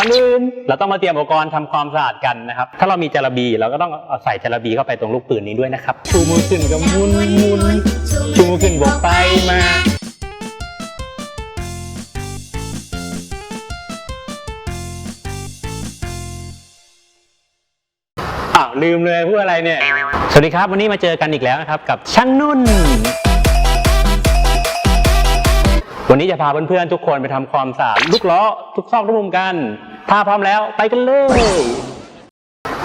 ก่อนอื่นเราต้องมาเตรียมอุปกรณ์ทำความสะอาดกันนะครับ ถ้าเรามีจาระบีเราก็ต้องเอาใส่จาระบีเข้าไปตรงลูกปืนนี้ด้วยนะครับชูมือขึ้นก็หมุนมุนชูมือขึ้นบกไปมาอ้าวลืมเลยพูดอะไรเนี่ย สวัสดีครับวันนี้มาเจอกันอีกแล้วนะครับ กับช่างนุ่น วันนี้จะพาเพื่อนๆทุกคนไปทำความสะอาดลูกล้อทุกซอกทุกมุมกัน ถ้าพร้อมแล้วไปกันเลย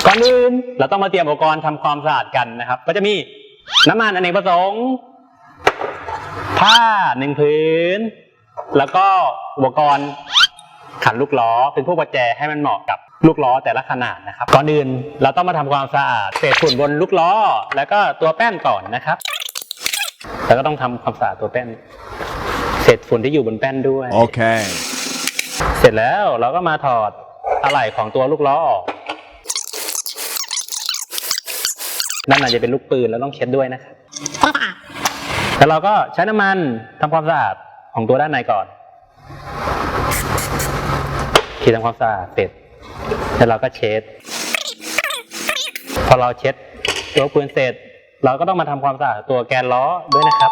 ก่อนอื่นเราต้องมาเตรียมอุปกรณ์ทำความสะอาดกันนะครับ ก็จะมีน้ำมันอเนกประสงค์ ผ้าหนึ่งผืนแล้วก็อุปกรณ์ขันลูกล้อเป็นพวกประแจให้มันเหมาะกับลูกล้อแต่ละขนาดนะครับ ก่อนอื่นเราต้องมาทำความสะอาดเศษฝุ่นบนลูกล้อ แล้วก็ตัวแป้นก่อนนะครับ แล้วก็ต้องทำความสะอาดตัวแป้น เศษฝุ่นที่อยู่บนแป้นด้วย Okay. เสร็จแล้วเราก็มาถอดอะไหล่ของตัวลูกล้อออกนั่นอาจจะเป็นลูกปืนแล้วต้องเช็ดด้วยนะครับแล้วเราก็ใช้น้ำมันทำความสะอาดของตัวด้านในก่อนทีทำความสะอาดเสร็จ แล้วเราก็เช็ด พอเราเช็ดตัวปืนเสร็จ เราก็ต้องมาทำความสะอาดตัวแกนล้อด้วยนะครับ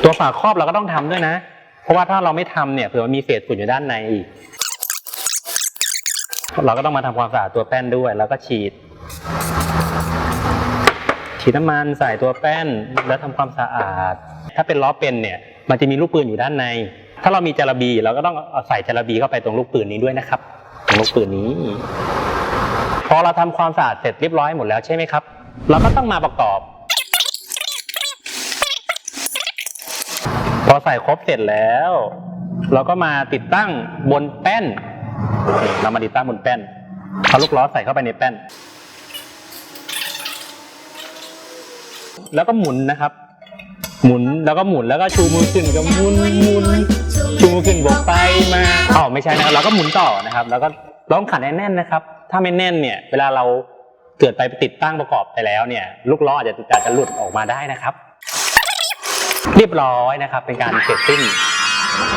ตัวฝาครอบเราก็ต้องทำด้วยนะ เพราะว่าถ้าเราไม่ทำเนี่ยเผื่อมันมีเศษฝุ่นอยู่ด้านในอีก เราก็ต้องมาทำความสะอาดตัวแป้นด้วย แล้วก็ฉีด ฉีดน้ำมันใส่ตัวแป้นแล้วทำความสะอาด ถ้าเป็นล้อเป็นเนี่ย มันจะมีลูกปืนอยู่ด้านใน ถ้าเรามีจาระบีเราก็ต้องเอาใส่จาระบีเข้าไปตรงลูกปืนนี้ด้วยนะครับตรงลูกปืนนี้ พอเราทำความสะอาดเสร็จเรียบร้อยหมดแล้วใช่ไหมครับ เราก็ต้องมาประกอบ พอใส่ครบเสร็จแล้ว เราก็มาติดตั้งบนแป้น เรามาติดตั้งบนแป้นเอาลูกล้อใส่เข้าไปในแป้น แล้วก็หมุนนะครับ หมุนแล้วก็หมุนแล้วก็ชูมือขึ้นก็หมุนหมุนชูมือขึ้นบวกไปมาอ๋อไม่ใช่นะครับเราก็หมุนต่อนะครับ แล้วก็ล้อมขันให้แน่นนะครับ ถ้าไม่แน่นเนี่ย เวลาเราเกิดไปติดตั้งประกอบไปแล้วเนี่ย ลูกล้ออาจจะอาจจะหลุดออกมาได้นะครับ เรียบร้อยนะครับ เป็นการเสร็จสิ้น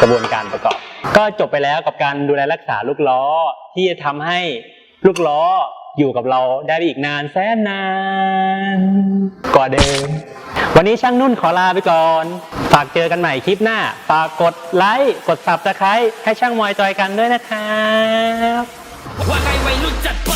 กระบวนการประกอบ ก็จบไปแล้วกับการดูแลรักษาลูกล้อ ที่จะทำให้ลูกล้ออยู่กับเราได้อีกนานแสนนานกว่าเดิม วันนี้ช่างนุ่นขอลาไปก่อน ฝากเจอกันใหม่คลิปหน้า ฝากกดไลค์ กด subscribe ให้ช่างมอยจอยกันด้วยนะครับ ว่าไงวัยรุ่นจัดไป